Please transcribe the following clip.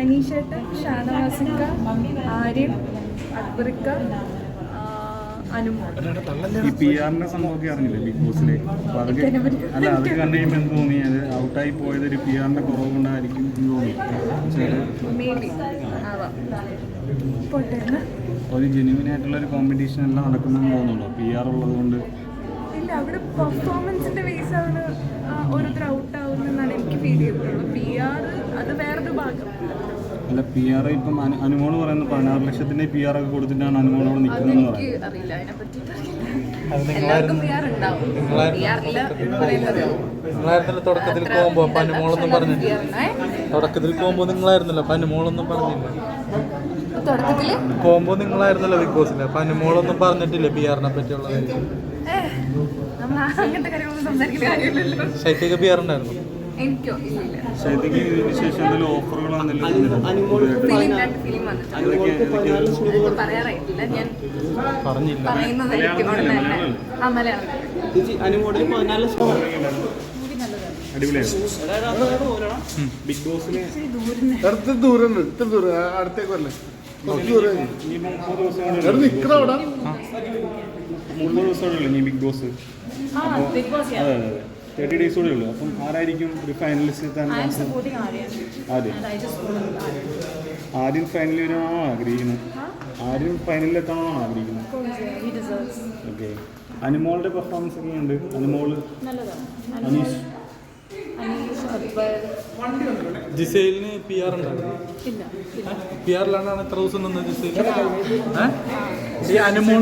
അനീഷേട്ടൻ ഷാനവാസിക്ക ആര്യൻ അക്ബറിക്ക ഈ പി ആറിന്റെ സംഭവമൊക്കെ അറിഞ്ഞില്ലേ? ബിഗ് ബോസിലെ അപ്പൊ അതൊക്കെ അല്ല അതൊക്കെ കണ്ടു കഴിയുമ്പോൾ എന്ത് തോന്നി? അത് ഔട്ടായി പോയത് ഒരു പി ആറിന്റെ കുറവ് കൊണ്ടായിരിക്കും എന്ന് തോന്നി. ചില മേ ബി ആവാം ഒരു ജെന്യൂൻ ആയിട്ടുള്ള ഒരു കോമ്പറ്റീഷൻ എല്ലാം നടക്കുന്നെന്ന് തോന്നുന്നുണ്ടോ? പി ആർ ഉള്ളത് കൊണ്ട്. ഇല്ല അവിടെ പെർഫോമൻസിന്റെ ബേസ് ആണ് ഭാഗം അല്ല പി ആർ ഇപ്പം അനു- അനുമോൾ പറയുന്നത് പതിനാറ് ലക്ഷത്തിന്റെ പി ആർ ഒക്കെ കൊടുത്തിട്ടാണ് അനുമോൾ അവിടെ അതെനിക്ക് പറയുന്നത്. അറിയില്ല അതിനെ പറ്റിയിട്ട് എല്ലാവർക്കും പി ആർ ഉണ്ടാവും. പി ആർ ഇല്ല എന്ന് പറയുന്നത് നിങ്ങളായിരുന്നല്ലോ തുടക്കത്തിൽ പോകുമ്പോ പനുമോളൊന്നും പറഞ്ഞില്ല. തുടക്കത്തിൽ പോകുമ്പോ നിങ്ങളായിരുന്നല്ലോ പനുമോളൊന്നും പറഞ്ഞില്ല. തുടക്കത്തിൽ? പോകുമ്പോ നിങ്ങളായിരുന്നല്ലോ ബിഗ് ബോസിൽ പനുമോളൊന്നും പറഞ്ഞിട്ടില്ല പി ആറിനെ പറ്റിയുള്ള ശൈത്യക്ക് പി ആർ ഉണ്ടായിരുന്നു. ശൈത്യക്ക് ഇതിന് ശേഷം എന്തെങ്കിലും ഓഫറുകൾ ബിഗ് ബോസിന് അടുത്ത ദൂരം ഇത്ര ദൂരം അടുത്തേക്ക് വല്ലേ കുറച്ച് ദൂരം. നിക്കണ അവിടെ. മുപ്പത് ദിവസം. കൂടെ ഉള്ളൂ ഇനി ബിഗ് ബോസ് ആ ബിഗ് ബോസ് അതെ അതെ അതെ. തേർട്ടി ഡേയ്സ് കൂടെ ഉള്ളൂ. അപ്പം ആരായിരിക്കും ഒരു ഫൈനലിസ്റ്റ് എത്താൻ ചാൻസ് ആദ്യം ആദ്യം ഫൈനലിൽ വരാനാണോ ആഗ്രഹിക്കുന്നത് ആദ്യം ഫൈനലിൽ എത്താനാണോ ആഗ്രഹിക്കുന്നത് ഓക്കെ അനുമോളുടെ പെർഫോമൻസ് ഒക്കെ ഉണ്ട് അനുമോൾ അനീഷ്? ജിസൈലിന് പി ആർ ഉണ്ടായിരുന്നു പി ആറിലാണ്ടാണ് എത്ര ദിവസം നിന്നത് ജിസൈൽ? ഈ അനുമോൾ